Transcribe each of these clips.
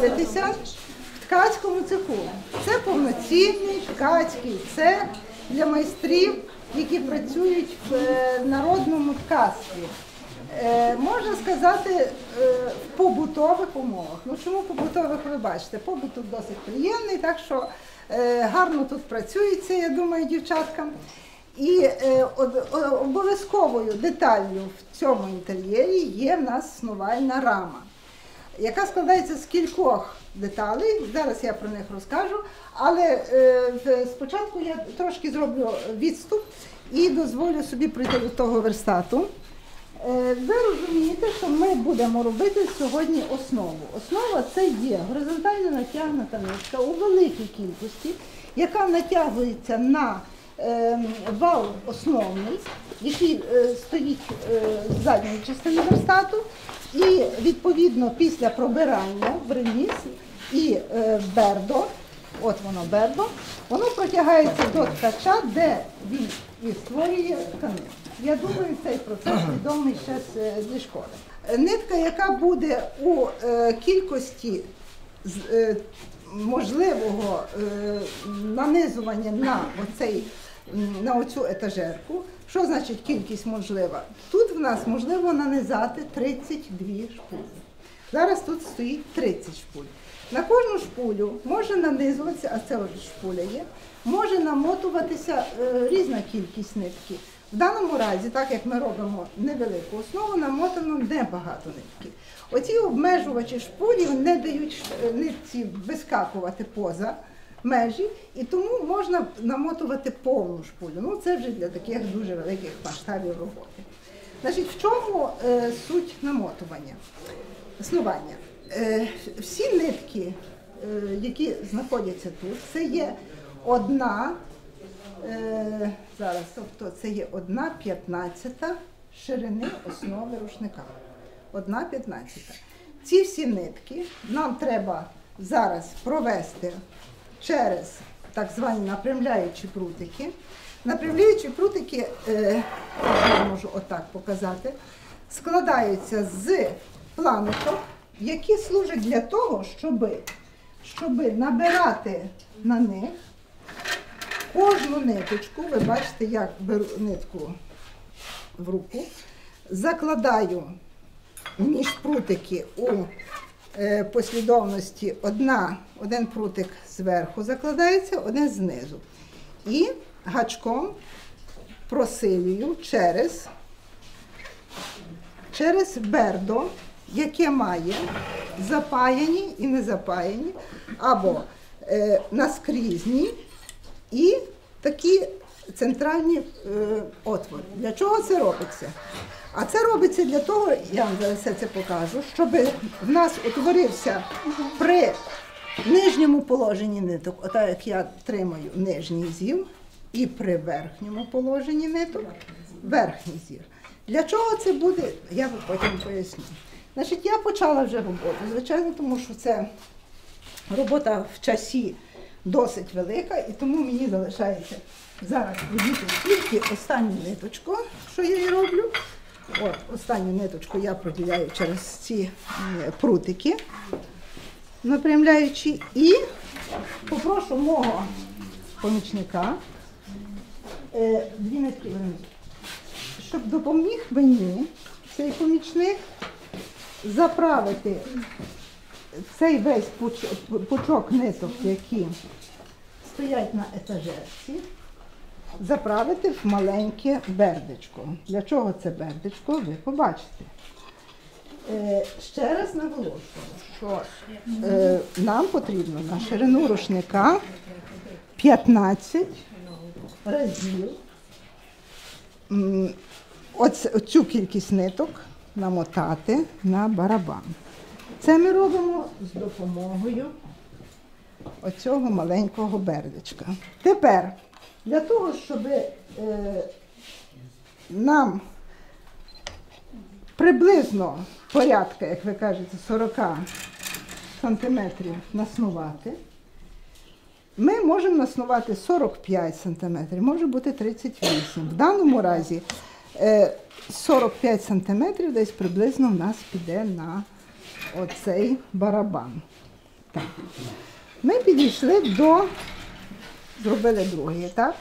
Шановні, в ткацькому цеху. Це повноцінний ткацький цех для майстрів, які працюють в е, народному ткацтві. Е, Можна сказати, е, в побутових умовах. Ну чому побутових ви бачите? Побут тут досить приємний, так що гарно тут працюється, я думаю, дівчаткам. І обов'язковою деталлю в цьому інтер'єрі є в нас снувальна рама, яка складається з кількох деталей. Зараз я про них розкажу. Але е, спочатку я трошки зроблю відступ і дозволю собі прийти до того верстату. Е, Ви розумієте, що ми будемо робити сьогодні основу. Основа це є горизонтально натягнута нитка у великій кількості, яка натягується на вал основний, який е, стоїть е, з задньої частини верстату, і відповідно після пробирання в реліз і е, бердо, от воно бердо, воно протягається до ткача, де він і створює тканину. Я думаю, цей процес відомий ще е, зі школи. Е, Нитка, яка буде у е, кількості е, можливого е, нанизування на оцей на оцю етажерку. Що значить кількість можлива? Тут в нас можливо нанизати 32 шпулі. Зараз тут стоїть 30 шпуль. На кожну шпулю може нанизуватися, а це от шпуля є, може намотуватися е, різна кількість нитки. В даному разі, так як ми робимо невелику основу, намотано небагато нитки. Оці обмежувачі шпулі не дають е, нитці вискакувати поза межі, і тому можна намотувати повну шпулю. Ну це вже для таких дуже великих масштабів роботи. Значить, в чому е, суть намотування? Снування. Е, всі нитки, е, які знаходяться тут, це є одна, е, зараз, тобто це є одна п'ятнадцята ширини основи рушника. Одна п'ятнадцята. Ці всі нитки нам треба зараз провести через так звані напрямляючі прутики. Напрямляючі прутики, е, я можу отак показати, складаються з планочок, які служать для того, щоб, щоб набирати на них кожну ниточку. Ви бачите, як беру нитку в руку, закладаю між прутики у послідовності одна, один прутик зверху закладається, один знизу. І гачком просилюю через, через бердо, яке має запаяні і не запаяні, або е, наскрізні і такі центральні е, отвори. Для чого це робиться? А це робиться для того, я вам зараз все це покажу, щоб в нас утворився при нижньому положенні ниток, отак як я тримаю нижній зір, і при верхньому положенні ниток верхній зір. Для чого це буде, я вам потім поясню. Значить, я почала вже роботу, звичайно, тому що це робота в часі досить велика, і тому мені залишається зараз подіти тільки останню ниточку, що я і роблю. От, останню ниточку я проділяю через ці прутики, напрямляючи, і попрошу мого помічника, е, дві нитки щоб допоміг мені цей помічник заправити цей весь пуч- пучок ниток, які стоять на етажерці, заправити в маленьке бердечко. Для чого це бердечко, ви побачите. Е, ще раз наголошую, що е, нам потрібно на ширину рушника 15 разів оцю кількість ниток намотати на барабан. Це ми робимо з допомогою оцього маленького бердечка. Тепер для того, щоб е, нам приблизно порядка, як ви кажете, 40 сантиметрів наснувати, ми можемо наснувати 45 сантиметрів, може бути 38. В даному разі е, 45 сантиметрів десь приблизно в нас піде на оцей барабан. Так. Ми підійшли до, зробили другий етап,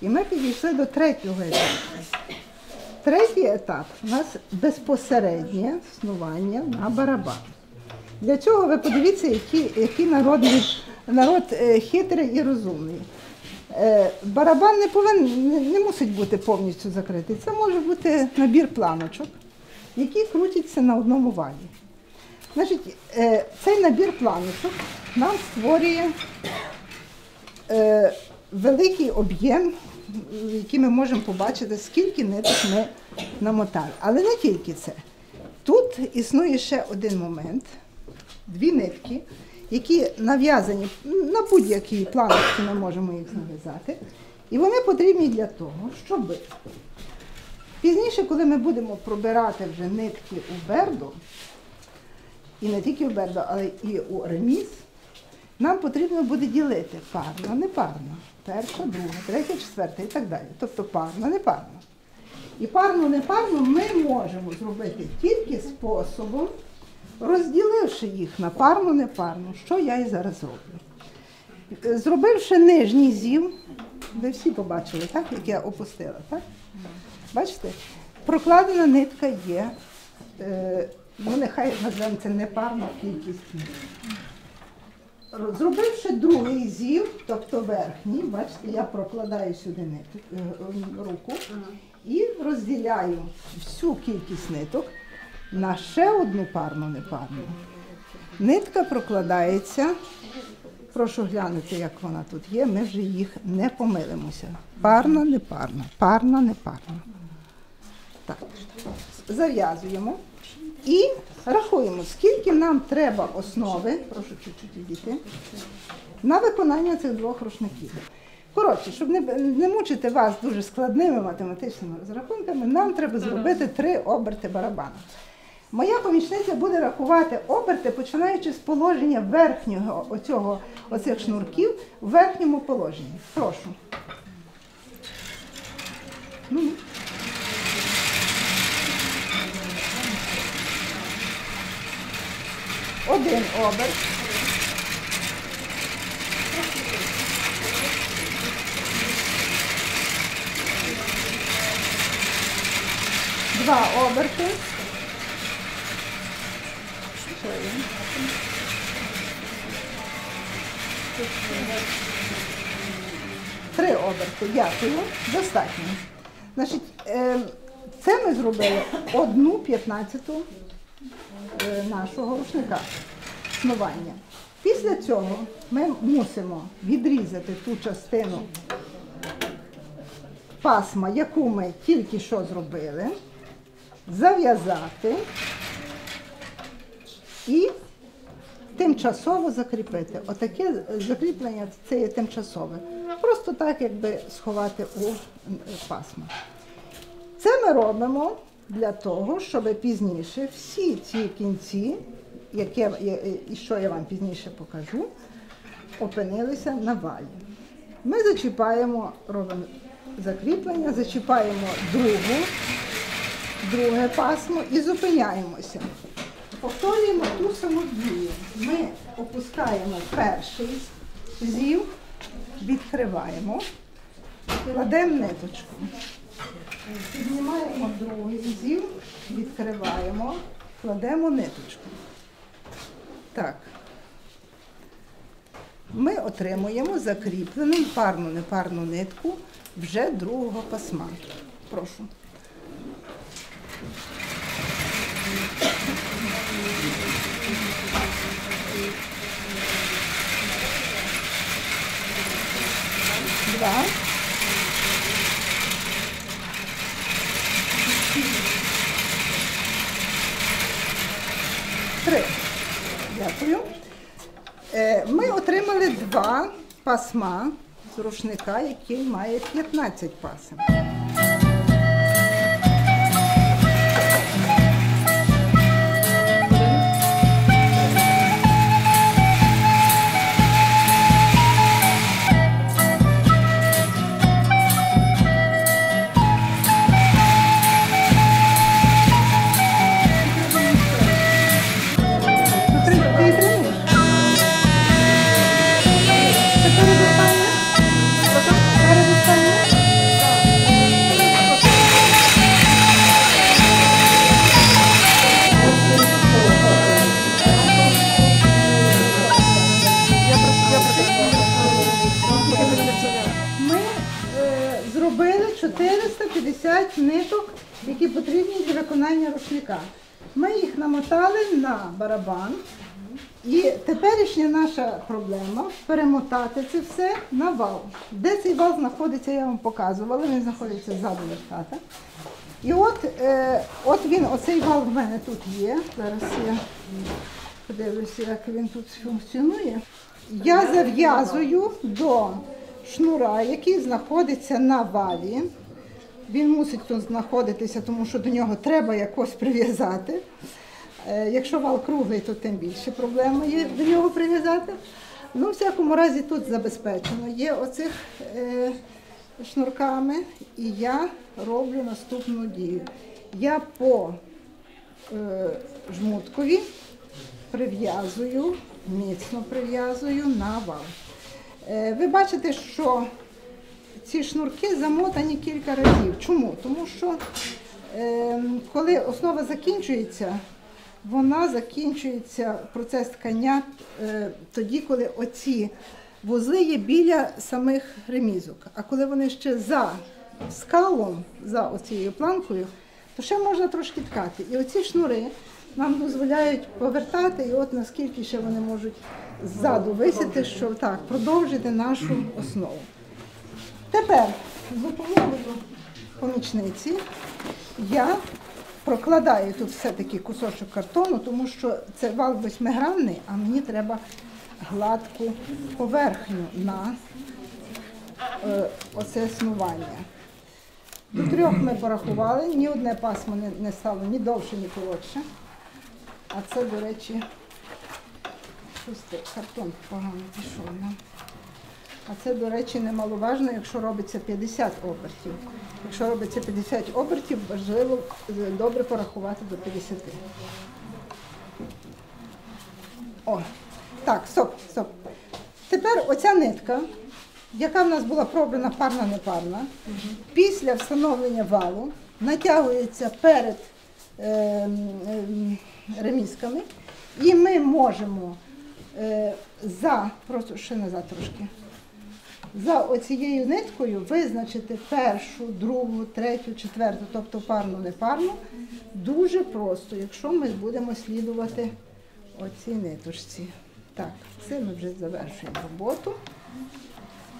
і ми підійшли до третього етапу. Третій етап у нас безпосереднє снування на барабан. Для цього ви подивіться, який, який народ, е, хитрий і розумний. Е, барабан не повинен не, не мусить бути повністю закритий. Це може бути набір планочок, які крутяться на одному валі. Значить, е, цей набір планочок нам створює е, великий об'єм, який ми можемо побачити, скільки ниток ми намотали. Але не тільки це. Тут існує ще один момент, дві нитки, які нав'язані на будь-якій планочці ми можемо їх нав'язати. І вони потрібні для того, щоб пізніше, коли ми будемо пробирати вже нитки у берду, і не тільки у берду, але і у реміс, нам потрібно буде ділити парно, непарно, перша, друга, третя, четверта і так далі. Тобто парно, непарно. І парно, непарно ми можемо зробити тільки способом, розділивши їх на парну, непарну, що я і зараз роблю. Зробивши нижній зів, ви всі побачили, так, як я опустила, так? Бачите, прокладена нитка є, е, ну нехай назвемо це непарна кількість ниток. Зробивши другий зів, тобто верхній, бачите, я прокладаю сюди ниток, е, руку і розділяю всю кількість ниток на ще одну парну непарну. Нитка прокладається. Прошу глянути, як вона тут є. Ми вже їх не помилимося. Парна, непарна, парна, непарна. Так, зав'язуємо і рахуємо, скільки нам треба основи, прошу чуть-чуть відійти, на виконання цих двох рушників. Коротше, щоб не, не мучити вас дуже складними математичними розрахунками, нам треба зробити три оберти барабана. Моя помічниця буде рахувати оберти, починаючи з положення верхнього оцього, оцих шнурків в верхньому положенні. Прошу. Ну. Один оберт. Два оберти. Три оберти. Дякую. Достатньо. Значить, е, це ми зробили одну п'ятнадцяту нашого рушника снування. Після цього ми мусимо відрізати ту частину пасма, яку ми тільки що зробили, зав'язати і тимчасово закріпити. Отаке закріплення це є тимчасове. Просто так, якби сховати у е, пасма. Це ми робимо для того, щоб пізніше всі ці кінці, яке, і що я вам пізніше покажу, опинилися на валі. Ми зачіпаємо, робимо закріплення, зачіпаємо другу, друге пасмо і зупиняємося. Повторюємо ту саму дію. Ми опускаємо перший зів, відкриваємо, кладемо ниточку. Піднімаємо другий зів, відкриваємо, кладемо ниточку. Так. Ми отримуємо закріплену парну непарну нитку вже другого пасма. Прошу. Два. Три. Дякую. Е, Ми отримали два пасма з рушника, який має 15 зробили 450 ниток, які потрібні для виконання рушника. Ми їх намотали на барабан. І теперішня наша проблема перемотати це все на вал. Де цей вал знаходиться, я вам показувала, він знаходиться ззаду верстата. І от е, от він, оцей вал в мене тут є. Зараз я подивлюся, як він тут функціонує. Я зав'язую до шнура, який знаходиться на валі. Він мусить тут знаходитися, тому що до нього треба якось прив'язати. Е, Якщо вал круглий, то тим більше проблема є до нього прив'язати. Ну, в всякому разі, тут забезпечено. Є оцих е, шнурками, і я роблю наступну дію. Я по е, жмуткові прив'язую, міцно прив'язую на вал. Е, ви бачите, що ці шнурки замотані кілька разів. Чому? Тому що е, коли основа закінчується, вона закінчується процес ткання е, тоді, коли оці вузли є біля самих ремізок. А коли вони ще за скалом, за оцією планкою, то ще можна трошки ткати. І оці шнури нам дозволяють повертати, і от наскільки ще вони можуть ззаду висіти, що так, продовжити нашу основу. Тепер з допомогою помічниці я прокладаю тут все-таки кусочок картону, тому що це вал восьмигранний, а мені треба гладку поверхню на е, оце снування. До трьох ми порахували, ні одне пасмо не стало ні довше, ні коротше. А це, до речі, це, картон погано пішов нам. А це, до речі, немаловажно, якщо робиться 50 обертів. Якщо робиться 50 обертів, важливо е, добре порахувати до 50. О, так, стоп, стоп. Тепер оця нитка, яка в нас була пробрана парна-непарна, після встановлення валу натягується перед ем, ем, ремісками, і ми можемо е, за, просто ще назад трошки, за оцією ниткою визначити першу, другу, третю, четверту, тобто парну, непарну, дуже просто, якщо ми будемо слідувати оцій ниточці. Так, це ми вже завершуємо роботу.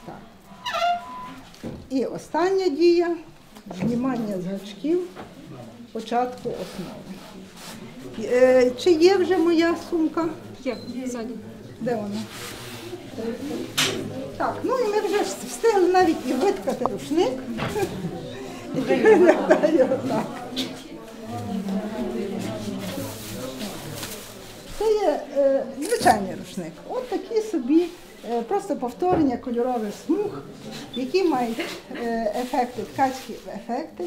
Так. І остання дія знімання з гачків початку основи. Е, Чи є вже моя сумка? Є, ззаді. Де вона? Так, ну і ми вже встигли навіть і виткати рушник. Це є е, звичайний рушник. От такі собі е, просто повторення кольорових смуг, які мають е, ефекти, ткацькі ефекти.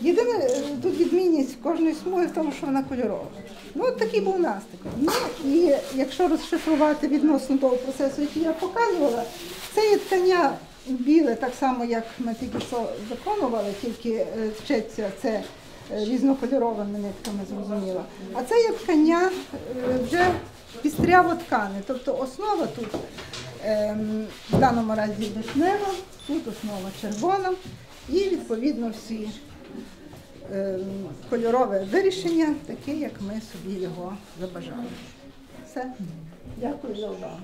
Єдине е, тут відмінність кожної смуги в тому, що вона кольорова. Ну, от такий був настик. Ну і якщо розшифрувати відносно того процесу, який я показувала, це є ткання біле, так само, як ми тільки що виконували, тільки е, вчиться це е, різнокольоровими нитками, зрозуміло. А це є ткання вже пістряво ткане. Тобто основа тут ем, в даному разі вишнева, тут основа червона і відповідно всі кольорове вирішення, таке, як ми собі його забажали. Все. Дякую за увагу.